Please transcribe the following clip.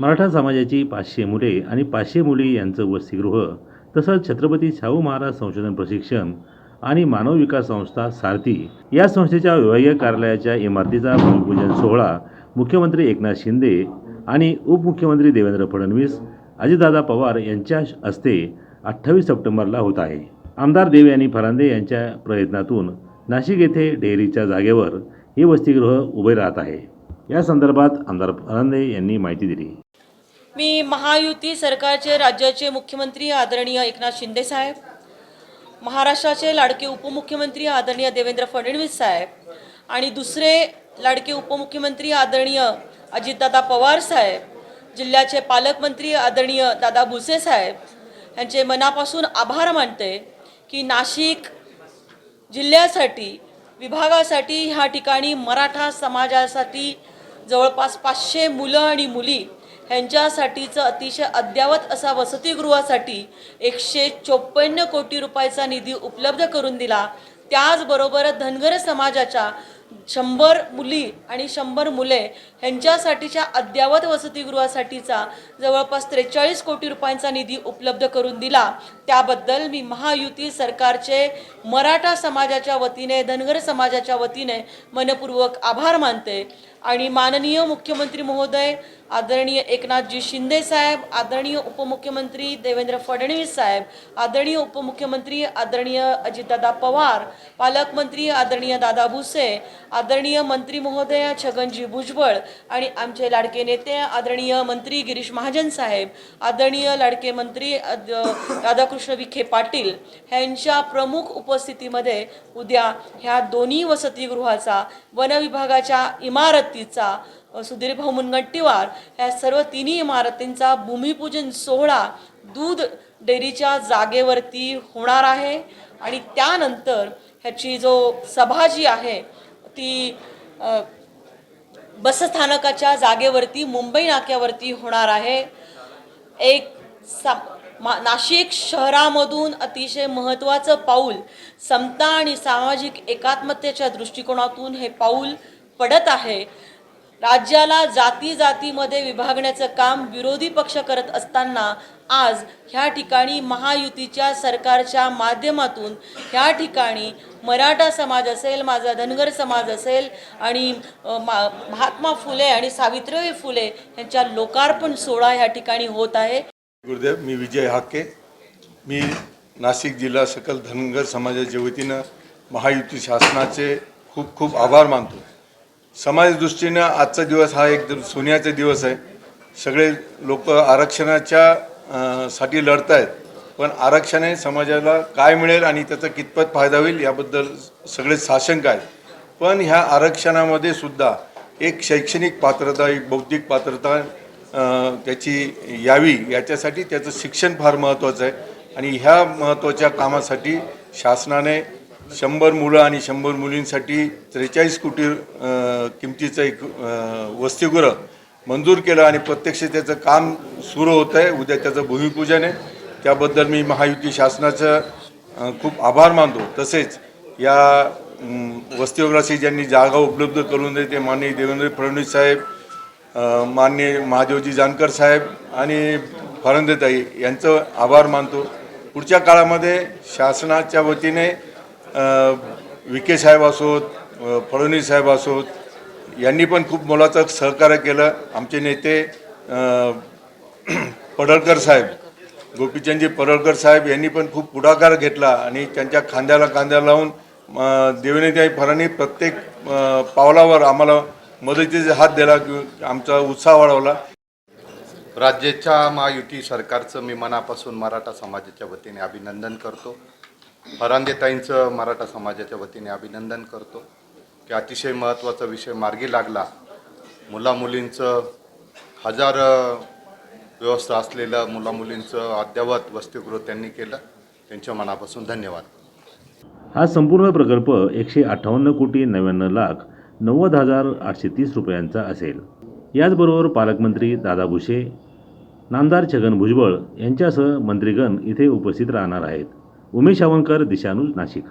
मराठा समाजाची पाचशे मुले आणि पाचशे मुली यांचं वसतिगृह तसंच छत्रपती शाहू महाराज संशोधन प्रशिक्षण आणि मानव विकास संस्था सारथी या संस्थेच्या विभागीय कार्यालयाच्या इमारतीचा भूमिपूजन सोहळा मुख्यमंत्री एकनाथ शिंदे आणि उपमुख्यमंत्री देवेंद्र फडणवीस अजितदादा पवार यांच्या हस्ते अठ्ठावीस सप्टेंबरला होत आहे. आमदार देव यांनी फरांदे यांच्या प्रयत्नातून नाशिक येथे डेअरीच्या जागेवर हे वसतिगृह उभे राहत आहे. या संदर्भात आमदार फरांदे यांनी माहिती दिली. मी महायुती सरकारचे राज्याचे मुख्यमंत्री आदरणीय एकनाथ शिंदे साहेब महाराष्ट्राचे लाडके उपमुख्यमंत्री आदरणीय देवेंद्र फडणवीस साहेब आणि दुसरे लाडके उपमुख्यमंत्री आदरणीय अजितदादा पवार साहेब जिल्ह्याचे पालकमंत्री आदरणीय दादा भुसे साहेब यांचे मनापासून आभार मानते की नाशिक जिल्ह्यासाठी विभागासाठी ह्या ठिकाणी मराठा समाजासाठी जवळपास पाचशे मुलं आणि मुली ह्यांच्यासाठीचं अतिशय अद्ययावत असा वसतिगृहासाठी एकशे चोपन्न कोटी रुपयाचा निधी उपलब्ध करून दिला. त्याचबरोबर धनगर समाजाच्या शंभर मुली आणि शंभर मुले ह्यांच्यासाठीच्या अद्ययावत वसतिगृहासाठीचा जवळपास त्रेचाळीस कोटी रुपयांचा निधी उपलब्ध करून दिला. त्याबद्दल मी महायुती सरकारचे मराठा समाजाच्या वतीने धनगर समाजाच्या वतीने मनपूर्वक आभार मानते. आणि माननीय मुख्यमंत्री महोदय आदरणीय एकनाथजी शिंदे साहेब आदरणीय उपमुख्यमंत्री देवेंद्र फडणवीस साहेब आदरणीय उपमुख्यमंत्री आदरणीय अजितदादा पवार पालकमंत्री आदरणीय दादा भुसे आदरणीय मंत्री महोदय छगनजी भुजबळ आणि आमचे लाडके नेते आदरणीय मंत्री गिरीश महाजन साहेब आदरणीय लाडके मंत्री राधाकृष्ण विखे पाटील ह्यांच्या प्रमुख उपस्थितीमध्ये उद्या ह्या दोन्ही वसतिगृहाचा वनविभागाच्या इमारतीचा सुधीर भाऊ मुनगंटीवार ह्या सर्व तिन्ही इमारतींचा भूमिपूजन सोहळा दूध डेअरीच्या जागेवरती होणार आहे. आणि त्यानंतर ह्याची जो सभा जी आहे ती बसस्थानकाच्या जागेवरती मुंबई नाक्यावरती होणार आहे. एक सा मा नाशिक शहरामधून अतिशय महत्त्वाचं पाऊल समता आणि सामाजिक एकात्मतेच्या दृष्टिकोनातून हे पाऊल पडत आहे. राज्याला जाती जातीमध्ये विभागण्याचं काम विरोधी पक्ष करत असताना आज ह्या ठिकाणी महायुतीच्या सरकारच्या माध्यमातून ह्या ठिकाणी मराठा समाज असेल माझा धनगर समाज असेल आणि मा महात्मा फुले आणि सावित्रीबाई फुले यांच्या लोकार्पण सोहळा ह्या ठिकाणी होत आहे. गुरुदेव मी विजय हाके. मी नाशिक जिल्हा सकल धनगर समाजाच्या वतीनं महायुती शासनाचे खूप खूप आभार मानतो. समाज दृष्टीनं आजचा दिवस हा एक सोन्याचा दिवस आहे. सगळे लोक आरक्षणाच्या साठी लढत आहेत पण आरक्षणाने समाजाला काय मिळेल आणि त्याचा कितपत फायदा होईल याबद्दल सगळे साशंक आहेत. पण ह्या आरक्षणामध्ये सुद्धा एक शैक्षणिक पात्रता एक बौद्धिक पात्रता त्याची यावी याच्यासाठी त्याचं शिक्षण फार महत्त्वाचं आहे. आणि ह्या महत्त्वाच्या कामासाठी शासनाने शंभर मुलं आणि शंभर मुलींसाठी त्रेचाळीस कोटी किमतीचं एक अ, वसतिगृह मंजूर केलं आणि प्रत्यक्ष त्याचं काम सुरू होतं आहे उद्या त्याचं भूमिपूजन आहे. त्याबद्दल मी महायुती शासनाचं खूप आभार मानतो. तसेच या अम, ज्यांनी जागा उपलब्ध करून दिली ते माननीय देवेंद्र फडणवीस साहेब माननीय महादेवजी जानकर साहेब आणि फरंदेताई यांचं आभार मानतो. पुढच्या काळामध्ये शासनाच्या वतीने विखे साहेब असोत फडणवीस साहेब असोत यांनी पण खूप मोलाचं सहकार्य केलं. आमचे नेते पडळकर साहेब गोपीचंदजी पडळकर साहेब यांनी पण खूप पुढाकार घेतला आणि त्यांच्या खांद्याला खांद्या लावून अ, फरांनी प्रत्येक पावलावर आम्हाला मदतीचा हात दिला की आमचा उत्साह वाढवला. राज्याच्या महायुती सरकारचं मी मनापासून मराठा समाजाच्या वतीने अभिनंदन करतो. फरांदेताईंचं मराठा समाजाच्या वतीने अभिनंदन करतो. की अतिशय महत्त्वाचा विषय मार्गी लागला. मुलामुलींचं हजार व्यवस्था असलेलं मुलामुलींचं अद्ययावत वसतिगृह त्यांनी केलं. त्यांच्या मनापासून धन्यवाद. हा संपूर्ण प्रकल्प एकशे अठ्ठावन्न कोटी नव्याण्णव लाख नव्वद हजार आठशे तीस रुपयांचा असेल. याचबरोबर पालकमंत्री दादा भुसे नामदार छगन भुजबळ यांच्यासह मंत्रीगण इथे उपस्थित राहणार आहेत. उमेश आवंकर दिशानूज नाशिक.